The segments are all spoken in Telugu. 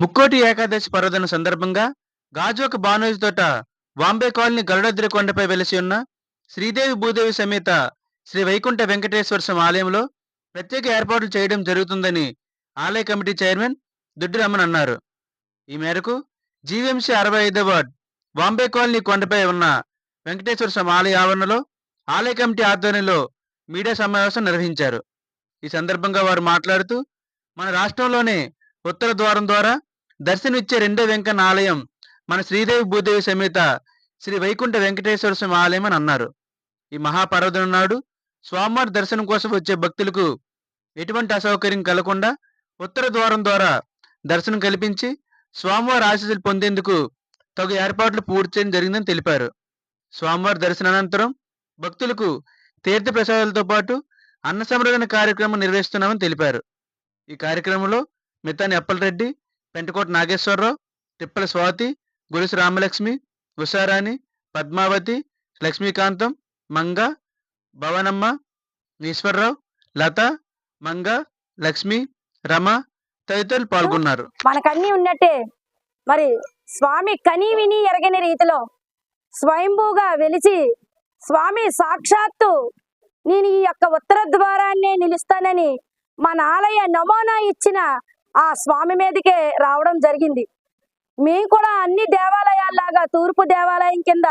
ముక్కోటి ఏకాదశి పర్వదిన సందర్భంగా గాజోక బానోజు తోట వాంబే కాలనీ గరుడద్రి కొండపై వెలిసి ఉన్న శ్రీదేవి భూదేవి సమేత శ్రీ వైకుంఠ వెంకటేశ్వర స్వామి ఆలయంలో ప్రత్యేక ఏర్పాట్లు చేయడం జరుగుతుందని ఆలయ కమిటీ చైర్మన్ దుడ్డి రమణ అన్నారు. ఈ మేరకు జీవీఎంసీ అరవై ఐదవ వార్డ్ వాంబే కాలనీ కొండపై ఉన్న వెంకటేశ్వర స్వామి ఆలయ ఆవరణలో ఆలయ కమిటీ ఆధ్వర్యంలో మీడియా సమావేశం నిర్వహించారు. ఈ సందర్భంగా వారు మాట్లాడుతూ మన రాష్ట్రంలోనే ఉత్తర ద్వారం ద్వారా దర్శనమిచ్చే రెండో వెంకన్న ఆలయం మన శ్రీదేవి భూదేవి సమేత శ్రీ వైకుంఠ వెంకటేశ్వర స్వామి ఆలయం అని అన్నారు. ఈ మహాపర్వదినం నాడు స్వామివారి దర్శనం కోసం వచ్చే భక్తులకు ఎటువంటి అసౌకర్యం కలగకుండా ఉత్తర ద్వారం ద్వారా దర్శనం కల్పించి స్వామివారి ఆశీస్సులు పొందేందుకు తగు ఏర్పాట్లు పూర్తి చేయడం జరిగిందని తెలిపారు. స్వామివారి దర్శనానంతరం భక్తులకు తీర్థ ప్రసాదాలతో పాటు అన్న సంరక్షణ కార్యక్రమం నిర్వహిస్తున్నామని తెలిపారు. ఈ కార్యక్రమంలో మితాని అప్పలరెడ్డి పెంటకోట నాగేశ్వరరావు తిప్పల స్వాతి గురిసి రామలక్ష్మి ఉషారాణి పద్మావతి లక్ష్మీకాంతం మంగ భవనమ్మ ఈశ్వరరావు లత మంగ లక్ష్మి రమ తదితరులు పాల్గొన్నారు. మనకన్నీ ఉన్నట్టే. మరి స్వామి కని విని ఎరగని రీతిలో స్వయంభూగా వెలిచి స్వామి సాక్షాత్తు నేను ఈ యొక్క ఉత్తర ద్వారాన్నే నిలుస్తానని మన ఆలయ నమూనా ఇచ్చిన ఆ స్వామి మీదకే రావడం జరిగింది. మేము కూడా అన్ని దేవాలయాల్లాగా తూర్పు దేవాలయం కింద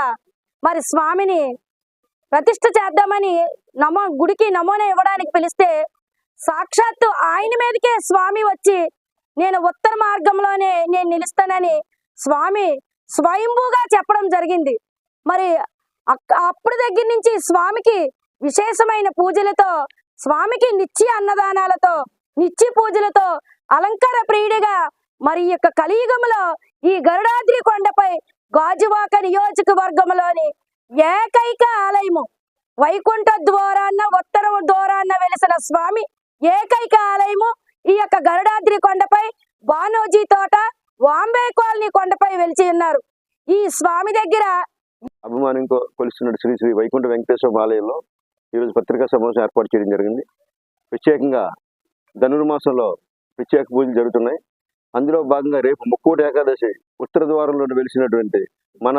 మరి స్వామిని ప్రతిష్ఠ చేద్దామని నమో గుడికి నమోనా ఇవ్వడానికి పిలిస్తే సాక్షాత్తు ఆయన మీదకే స్వామి వచ్చి నేను ఉత్తర మార్గంలోనే నేను నిలుస్తానని స్వామి స్వయంభూగా చెప్పడం జరిగింది. మరి అప్పుడు దగ్గర నుంచి స్వామికి విశేషమైన పూజలతో స్వామికి నిత్య అన్నదానాలతో నిత్య పూజలతో అలంకార ప్రియుడిగా మరి యొక్క కలియుగములో ఈ గరుడాద్రి కొండపై గాజువాక నియోజకవర్గంలోని ఏకైక ఆలయము వైకుంఠ ద్వారాన్న ఉత్తరం ద్వారాన్న వెలిసిన స్వామి ఏకైక ఆలయము. ఈ యొక్క గరుడాద్రి కొండపై బానోజీ తోట వాంబే కాలనీ కొండపై వెలిచి ఉన్నారు. ఈ స్వామి దగ్గర అభిమానం కొ- కొలుస్తున్న శ్రీ శ్రీ వైకుంఠ వెంకటేశ్వర ఆలయంలో ఈరోజు పత్రికా సమావేశం ఏర్పాటు చేయడం జరిగింది. ప్రత్యేకంగా ధనుర్మాసంలో ప్రత్యేక పూజలు జరుగుతున్నాయి. అందులో భాగంగా రేపు ముక్కోటి ఏకాదశి ఉత్తర ద్వారంలో వెలిసినటువంటి మన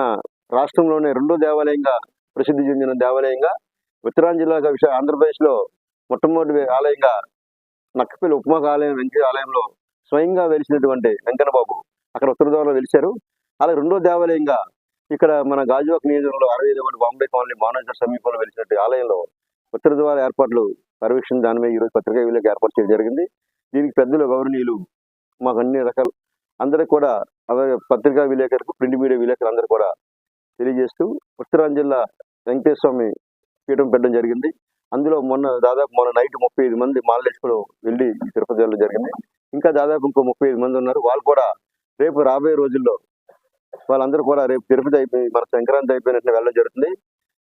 రాష్ట్రంలోనే రెండో దేవాలయంగా ప్రసిద్ధి చెందిన దేవాలయంగా ఉత్తరాంధ్ర విషయ ఆంధ్రప్రదేశ్లో మొట్టమొదటి ఆలయంగా నక్కపల్లి ఉపమాక ఆలయం వెంకట ఆలయంలో స్వయంగా వెలిసినటువంటి వెంకటబాబు అక్కడ ఉత్తర ద్వారంలో వెలిశారు. అలాగే రెండో దేవాలయంగా ఇక్కడ మన గాజువాక్ నియోజకవర్గంలో అరవై ఐదు ఒకటి బాంబే కాలనీ మానవ సమీపంలో వెలిసినటువంటి ఆలయంలో ఉత్తర ద్వార ఏర్పాట్లు పర్యవేక్షణ దాని మీద ఈరోజు పత్రికా విలేక ఏర్పాటు చేయడం జరిగింది. దీనికి పెద్దలు గౌరవనీయులు మాకు అన్ని రకాలు అందరికి కూడా అలాగే పత్రికా విలేకరులకు ప్రింట్ మీడియా విలేకరులు అందరూ కూడా తెలియజేస్తూ ఉత్తరాంధ్ర జిల్లా వెంకటేశ్వర స్వామి పీఠం పెట్టడం జరిగింది. అందులో మొన్న దాదాపు మొన్న నైట్ ముప్పై ఐదు మంది మాలలేసుకుని వెళ్ళి తిరుపతి వెళ్ళడం జరిగింది. ఇంకా దాదాపు ఇంకో ముప్పై ఐదు మంది ఉన్నారు. వాళ్ళు కూడా రేపు రాబోయే రోజుల్లో వాళ్ళందరూ కూడా రేపు తిరుపతి అయిపోయి మన సంక్రాంతి అయిపోయినట్టు వెళ్ళడం జరుగుతుంది.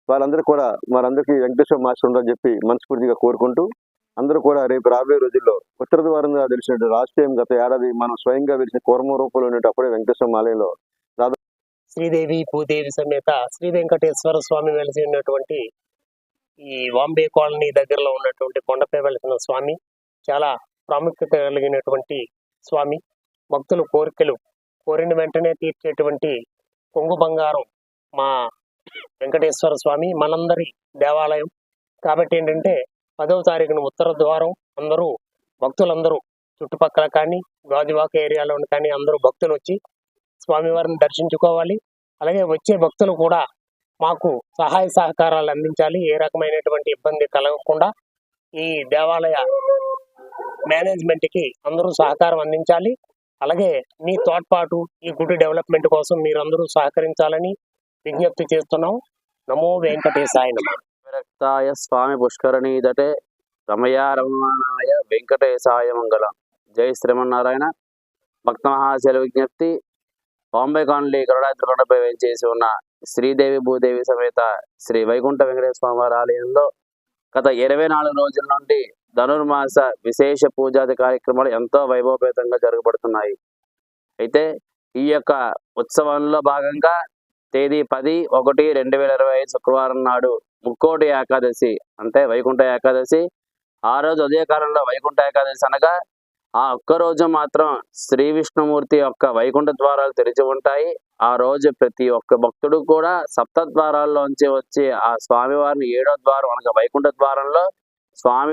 వాళ్ళందరూ కూడా మనందరికీ వెంకటేశ్వర మాస్టర్ ఉండాలని చెప్పి మనస్ఫూర్తిగా కోరుకుంటూ అందరూ కూడా రేపు రాబోయే రోజుల్లో ఉత్తర ద్వారంగా తెలిసినట్టు రాష్ట్రీయం గత ఏడాది మనం స్వయంగా వెలిసిన కూర్మ రూపంలో ఉన్నట్టు అప్పుడే వెంకటేశ్వర ఆలయంలో శ్రీదేవి భూదేవి సమేత శ్రీ వెంకటేశ్వర స్వామి వెలిసి ఉన్నటువంటి ఈ వాంబే కాలనీ దగ్గరలో ఉన్నటువంటి కొండపై వెలిసిన స్వామి చాలా ప్రాముఖ్యత కలిగినటువంటి స్వామి. భక్తుల కోరికలు కోరిన వెంటనే తీర్చేటువంటి కొంగు బంగారం మా వెంకటేశ్వర స్వామి మనందరి దేవాలయం. కాబట్టి ఏంటంటే పదవ తారీఖున ఉత్తర ద్వారం అందరూ భక్తులందరూ చుట్టుపక్కల కానీ గాజువాక ఏరియాలో కానీ అందరూ భక్తులు వచ్చి స్వామివారిని దర్శించుకోవాలి. అలాగే వచ్చే భక్తులు కూడా మాకు సహాయ సహకారాలు అందించాలి. ఏ రకమైనటువంటి ఇబ్బంది కలగకుండా ఈ దేవాలయ మేనేజ్మెంట్కి అందరూ సహకారం అందించాలి. అలాగే మీ తోడ్పాటు ఈ గుడి డెవలప్మెంట్ కోసం మీరందరూ సహకరించాలని విజ్ఞప్తి చేస్తున్నాం. నమో వెంకటేశాయ నమ. విరక్తాయ స్వామి పుష్కరణీదటే రమయా రమణాయ వెంకటేశాయ మంగళం. జై శ్రీమన్నారాయణ. భక్త మహాశైల విజ్ఞప్తి. బాంబే కాలనీ గరుడాద్రి కొండపై వేంచేసి ఉన్న శ్రీదేవి భూదేవి సమేత శ్రీ వైకుంఠ వెంకటేశ్వర స్వామివారి ఆలయంలో గత ఇరవై నాలుగు రోజుల నుండి ధనుర్మాస విశేష పూజాది కార్యక్రమాలు ఎంతో వైభవపేతంగా జరగబడుతున్నాయి. అయితే ఈ యొక్క ఉత్సవంలో భాగంగా తేదీ పది ఒకటి రెండు వేల ఇరవై ఐదు శుక్రవారం నాడు ముక్కోటి ఏకాదశి అంటే వైకుంఠ ఏకాదశి. ఆ రోజు ఉదయకాలంలో వైకుంఠ ఏకాదశి అనగా ఆ ఒక్క రోజు మాత్రం శ్రీ విష్ణుమూర్తి యొక్క వైకుంఠ ద్వారాలు తెరిచి ఉంటాయి. ఆ రోజు ప్రతి ఒక్క భక్తుడు కూడా సప్త ద్వారాల్లోంచి వచ్చి ఆ స్వామివారిని ఏడో ద్వారం అనగా వైకుంఠ ద్వారంలో స్వామి